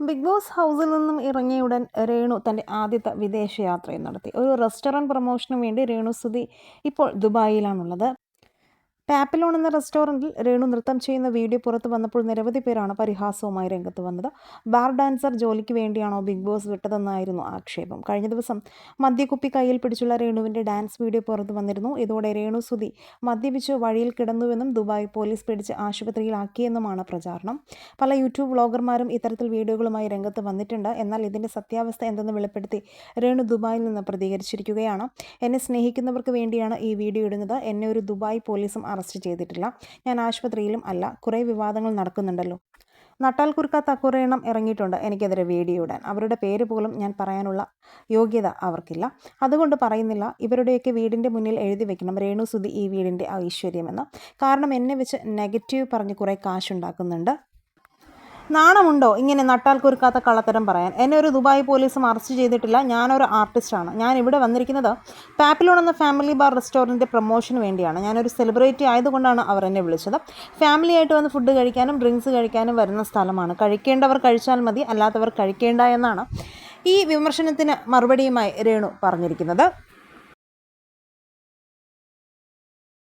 Big boss ഹൗസിൽ നിന്നും ഇറങ്ങിയുടൻ രേണു തന്റെ ആദ്യത്തെ വിദേശയാത്രയും നടത്തി. ഒരു റെസ്റ്റോറന്റ് പ്രൊമോഷനു വേണ്ടി രേണു സുധി ഇപ്പോൾ ദുബായിലാണുള്ളത്. പാപ്പിലോൺ എന്ന റെസ്റ്റോറന്റിൽ രേണു നൃത്തം ചെയ്യുന്ന വീഡിയോ പുറത്തു വന്നപ്പോൾ നിരവധി പേരാണ് പരിഹാസവുമായി രംഗത്ത് വന്നത്. ബാർ ഡാൻസർ ജോലിക്ക് വേണ്ടിയാണോ ബിഗ് ബോസ് വിട്ടതെന്നായിരുന്നു ആക്ഷേപം. കഴിഞ്ഞ ദിവസം മദ്യക്കുപ്പി കയ്യിൽ പിടിച്ചുള്ള രേണുവിന്റെ ഡാൻസ് വീഡിയോ പുറത്തു വന്നിരുന്നു. ഇതോടെ രേണു സുധി മദ്യപിച്ച് വഴിയിൽ കിടന്നുവെന്നും ദുബായ് പോലീസ് പിടിച്ച് ആശുപത്രിയിലാക്കിയെന്നുമാണ് പ്രചാരണം. പല യൂട്യൂബ് വ്ളോഗർമാരും ഇത്തരത്തിൽ വീഡിയോകളുമായി രംഗത്ത് വന്നിട്ടുണ്ട്. എന്നാൽ ഇതിന്റെ സത്യാവസ്ഥ എന്തെന്ന് വെളിപ്പെടുത്തി രേണു ദുബായിൽ നിന്ന് പ്രതികരിച്ചിരിക്കുകയാണ്. എന്നെ സ്നേഹിക്കുന്നവർക്ക് വേണ്ടിയാണ് ഈ വീഡിയോ ഇടുന്നത്. എന്നെ ഒരു ദുബായ് പോലീസും അറസ്റ്റ് ചെയ്തിട്ടില്ല. ഞാൻ ആശുപത്രിയിലും അല്ല കുറേ വിവാദങ്ങൾ നടക്കുന്നുണ്ടല്ലോ. നട്ടാൽ കുർക്ക തക്കുറയണം ഇറങ്ങിയിട്ടുണ്ട് എനിക്കെതിരെ വീഡിയോ ഇടാൻ അവരുടെ പേര് പോലും ഞാൻ പറയാനുള്ള യോഗ്യത അവർക്കില്ല. അതുകൊണ്ട് പറയുന്നില്ല ഇവരുടെയൊക്കെ വീടിന്റെ മുന്നിൽ എഴുതി വെക്കണം. രേണു സുതി ഈ വീടിന്റെ ഐശ്വര്യമെന്ന്. കാരണം എന്നെ വെച്ച് നെഗറ്റീവ് പറഞ്ഞ് കുറേ കാശുണ്ടാക്കുന്നുണ്ട്. നാണമുണ്ടോ? ഇങ്ങനെ നട്ടാൽ കുറുക്കാത്ത കള്ളത്തരം പറയാൻ. എന്നെ ഒരു ദുബായ് പോലീസും അറസ്റ്റ് ചെയ്തിട്ടില്ല. ഞാനൊരു ആർട്ടിസ്റ്റാണ്. ഞാൻ ഇവിടെ വന്നിരിക്കുന്നത് പാപ്പിലോൺ എന്ന ഫാമിലി ബാർ റെസ്റ്റോറന്റിന്റെ പ്രൊമോഷന് വേണ്ടിയാണ്. ഞാനൊരു സെലിബ്രിറ്റി ആയതുകൊണ്ടാണ് അവർ എന്നെ വിളിച്ചത്. ഫാമിലി ആയിട്ട് വന്ന് ഫുഡ് കഴിക്കാനും ഡ്രിങ്ക്സ് കഴിക്കാനും വരുന്ന സ്ഥലമാണ്. കഴിക്കേണ്ടവർ കഴിച്ചാൽ മതി അല്ലാത്തവർ കഴിക്കേണ്ട എന്നാണ് ഈ വിമർശനത്തിന് മറുപടിയുമായി രേണു പറഞ്ഞിരിക്കുന്നത്.